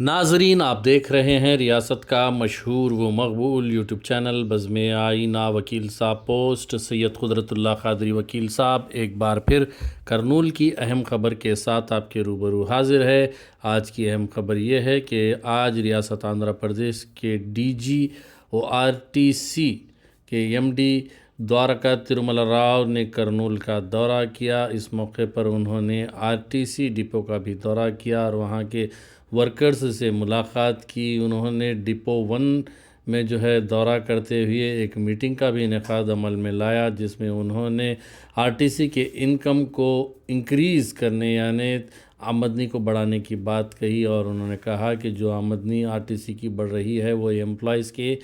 ناظرین، آپ دیکھ رہے ہیں ریاست کا مشہور و مقبول یوٹیوب چینل بزم آئینہ وکیل صاحب پوسٹ۔ سید قدرت اللہ قادری وکیل صاحب، ایک بار پھر کرنول کی اہم خبر کے ساتھ آپ کے روبرو حاضر ہے۔ آج کی اہم خبر یہ ہے کہ آج ریاست آندھرا پردیش کے ڈی جی او آر ٹی سی کے ایم ڈی دوارکا ترمل راؤ نے کرنول کا دورہ کیا۔ اس موقع پر انہوں نے آر ٹی سی ڈپو کا بھی دورہ کیا اور وہاں کے ورکرز سے ملاقات کی۔ انہوں نے ڈپو ون میں جو ہے دورہ کرتے ہوئے ایک میٹنگ کا بھی انعقاد عمل میں لایا، جس میں انہوں نے آر ٹی سی کے انکم کو انکریز کرنے یعنی آمدنی کو بڑھانے کی بات کہی اور انہوں نے کہا کہ جو آمدنی آر ٹی سی کی بڑھ رہی ہے وہ امپلائیز کے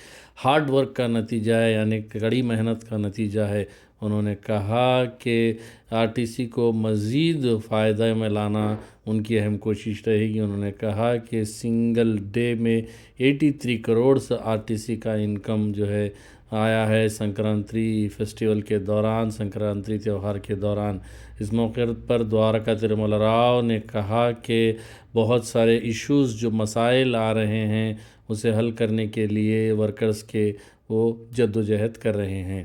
ہارڈ ورک کا نتیجہ ہے یعنی کڑی محنت کا نتیجہ ہے۔ انہوں نے کہا کہ آر ٹی سی کو مزید فائدہ میں لانا ان کی اہم کوشش رہے گی۔ انہوں نے کہا کہ سنگل ڈے میں ایٹی تھری کروڑ سے آر ٹی سی کا انکم جو ہے آیا ہے سنکرانتری فیسٹیول کے دوران سنکرانتری تیوہار کے دوران۔ اس موقع پر دوارکا ترمل راؤ نے کہا کہ بہت سارے ایشوز جو مسائل آ رہے ہیں، اسے حل کرنے کے لیے ورکرز کے وہ جد و جہد کر رہے ہیں۔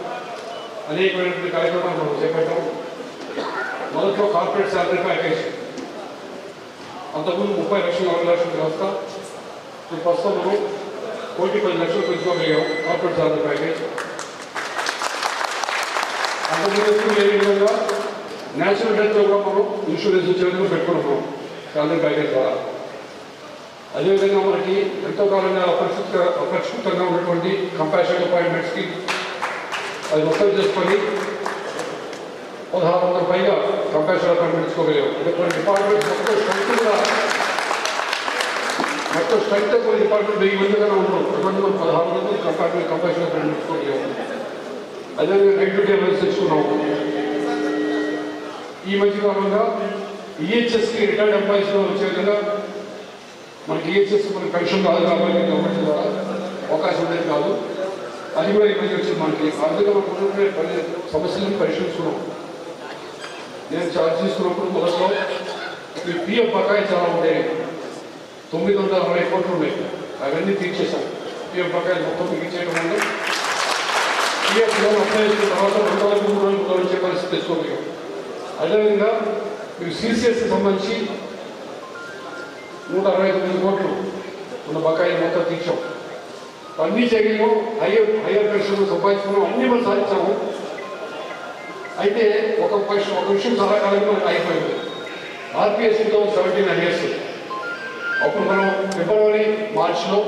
అనేకమైనటువంటి కార్యక్రమాలు మనం చేపట్టాం. మొదట్లో కార్పొరేట్ శాలరీ ప్యాకేజ్ అంతకుముందు ముప్పై లక్షలు ఆరు లక్షల వ్యవస్థ. ఇప్పుడు ప్రస్తుతం మనం కోటి పది లక్షలు పెంచుకోగలిగాం కార్పొరేట్ శాలరీ ప్యాకేజ్ అంతకుముందు ఎప్పుడు లేని విధంగా నేచురల్ డెత్లో కూడా మనం ఇన్సూరెన్స్ చేయడం పెట్టుకున్నాం శాలరీ ప్యాకేజ్ ద్వారా. అదేవిధంగా మనకి ఎంతో కాలంగా అపరిచిత అపరిష్కృతంగా ఉన్నటువంటి కంపాషన్ అపాయింట్మెంట్స్కి అది మొత్తం చేసుకొని పదహారు వందల పైగా కంపాషన్ అపాయింట్మెంట్ ఇచ్చుకోగలిగాం అంటే కొన్ని డిపార్ట్మెంట్స్ మొత్తం స్ట్రెంత్ కూడా మొత్తం స్ట్రెంత్ కొన్ని డిపార్ట్మెంట్ వెయ్యి మంది కన్నా ఉండరు అటువంటి మనం పదహారు వందల కంపార్ట్మెంట్ కంపాషన్ అపాయింట్మెంట్ ఇచ్చుకోగలిగాం అదేవిధంగా నైట్ డ్యూటీ ఎమర్జెన్సీ తెచ్చుకున్నాము ఈ మధ్య కాలంగా ఈహెచ్ఎస్కి రిటైర్డ్ ఎంప్లాయీస్ వచ్చే విధంగా మనకి ఈహెచ్ఎస్ మనకి పెన్షన్ కాదు కాబట్టి గవర్నమెంట్ ద్వారా అవకాశం ఉండేది కాదు అది కూడా ఈ మధ్య మనకి ఆర్థిక పని సమస్యలను పరిశీలిస్తున్నాం. నేను ఛార్జ్ తీసుకున్నప్పుడు మొదట్లో ఈ పిఎఫ్ బకాయి చాలా ఉండేవి తొమ్మిది వందల అరవై కోట్లు ఉన్నాయి. అవన్నీ తీర్చేశాం పిఎఫ్ బకాయి మొత్తం మిగిల్చేయడం వల్ల పిఎఫ్ లోన్ అప్లై చేసిన తర్వాత రెండు వందల మూడు రోజులు లోన్ ఇచ్చే పరిస్థితి తెచ్చుకోగలిగాం అదేవిధంగా మీరు సిసిఎస్ సంబంధించి నూట అరవై తొమ్మిది కోట్లు ఉన్న బకాయిలు మొత్తం తీర్చాం. అన్ని చేయగలిగాం హయ్యర్ హయ్యర్ పెన్షన్ సంపాదించుకున్నాం అన్ని మనం సాధించాము. అయితే ఒక క్వశ్చన్ ఒక విషయం చాలా కాలంగా అయిపోయింది. RPS two thousand seventeen years అప్పుడు మనం ఫిబ్రవరి మార్చిలో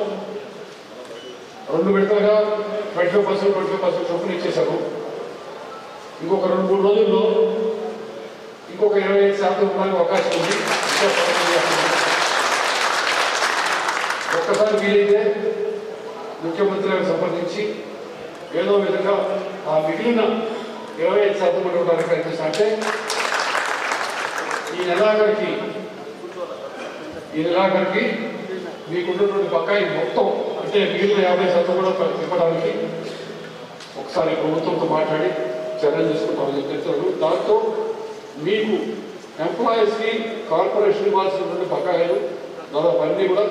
రెండు విడతలుగా twenty five percent twenty five percent చొప్పున ఇచ్చేశారు. ఇంకొక రెండు మూడు రోజుల్లో ఇంకొక ఇరవై ఐదు శాతం ఇవ్వడానికి అవకాశం ఉంది. ఒక్కసారి వీలైతే ముఖ్యమంత్రి సంప్రదించి ఏదో విధంగా ఆ మిగిలిన ఇరవై ఐదు శాతం ఇవ్వడానికి ప్రయత్నిస్తా ఈ నెలాఖరికి ఈ నెలాఖరికి మీకుంటున్నటువంటి బకాయి మొత్తం అంటే మిగిలిన యాభై శాతం కూడా ఇవ్వడానికి ఒకసారి ప్రభుత్వంతో మాట్లాడి చర్యలు తీసుకుంటామని చెప్తున్నారు దాంతో మీకు ఎంప్లాయీస్కి కార్పొరేషన్ ఇవ్వాల్సినటువంటి బకాయిలు దాదాపు అన్నీ కూడా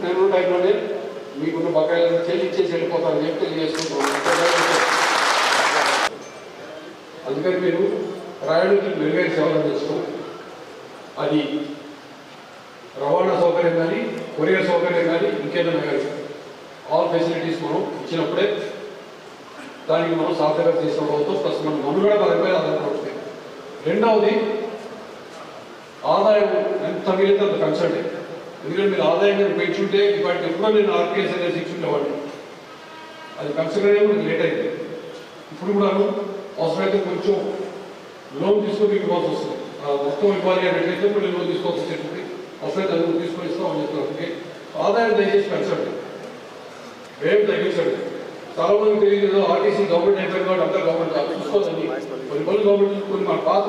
నేను టైంలోనే మీకున్న బకాయిలను చెల్లించేసి వెళ్ళిపోతారని చెప్పి తెలియజేసుకుంటున్నాను అందుకని మీరు ప్రయాణికులు మెరుగైన సేవలు అందించడం. అది రవాణా సౌకర్యం కానీ కొరియర్ సౌకర్యం కానీ ఇంకేదైనా కానీ. ఆల్ ఫెసిలిటీస్ మనం ఇచ్చినప్పుడే దానికి మనం సార్థకత తీసుకోవడంతో ప్లస్ మన మనుగడ దానిపై ఆధారపడుతుంది రెండవది ఆదాయం ఎంత మిగిలితే అంత కన్సల్ట్ ఎందుకంటే మీరు ఆదాయం పెంచుంటే ఇవాటి ఎప్పుడో నేను ఆర్పిఎస్ అనేది ఇచ్చుండేవాడిని అది కన్సిడర్ అయ్యే మనకి లేట్ అయింది. ఇప్పుడు కూడా అవసరమైతే కొంచెం లోన్ తీసుకొని ఇవ్వాల్సి వస్తుంది. ఆ మొత్తం ఇవ్వాలి అన్నట్లయితే మళ్ళీ లోన్ తీసుకోవాల్సి వచ్చేటువంటి అవసరమైతే అది తీసుకొని ఇస్తామని చెప్తున్నారు. అందుకే ఆదాయం దయచేసి పెంచండి. రేపు తగ్గించండి. చాలా మంది తెలియదు ఆర్టీసీ గవర్నమెంట్ అయిపోయింది కాబట్టి అంతా గవర్నమెంట్ కాదు. కొన్ని పనులు గవర్నమెంట్ కొన్ని మన పాత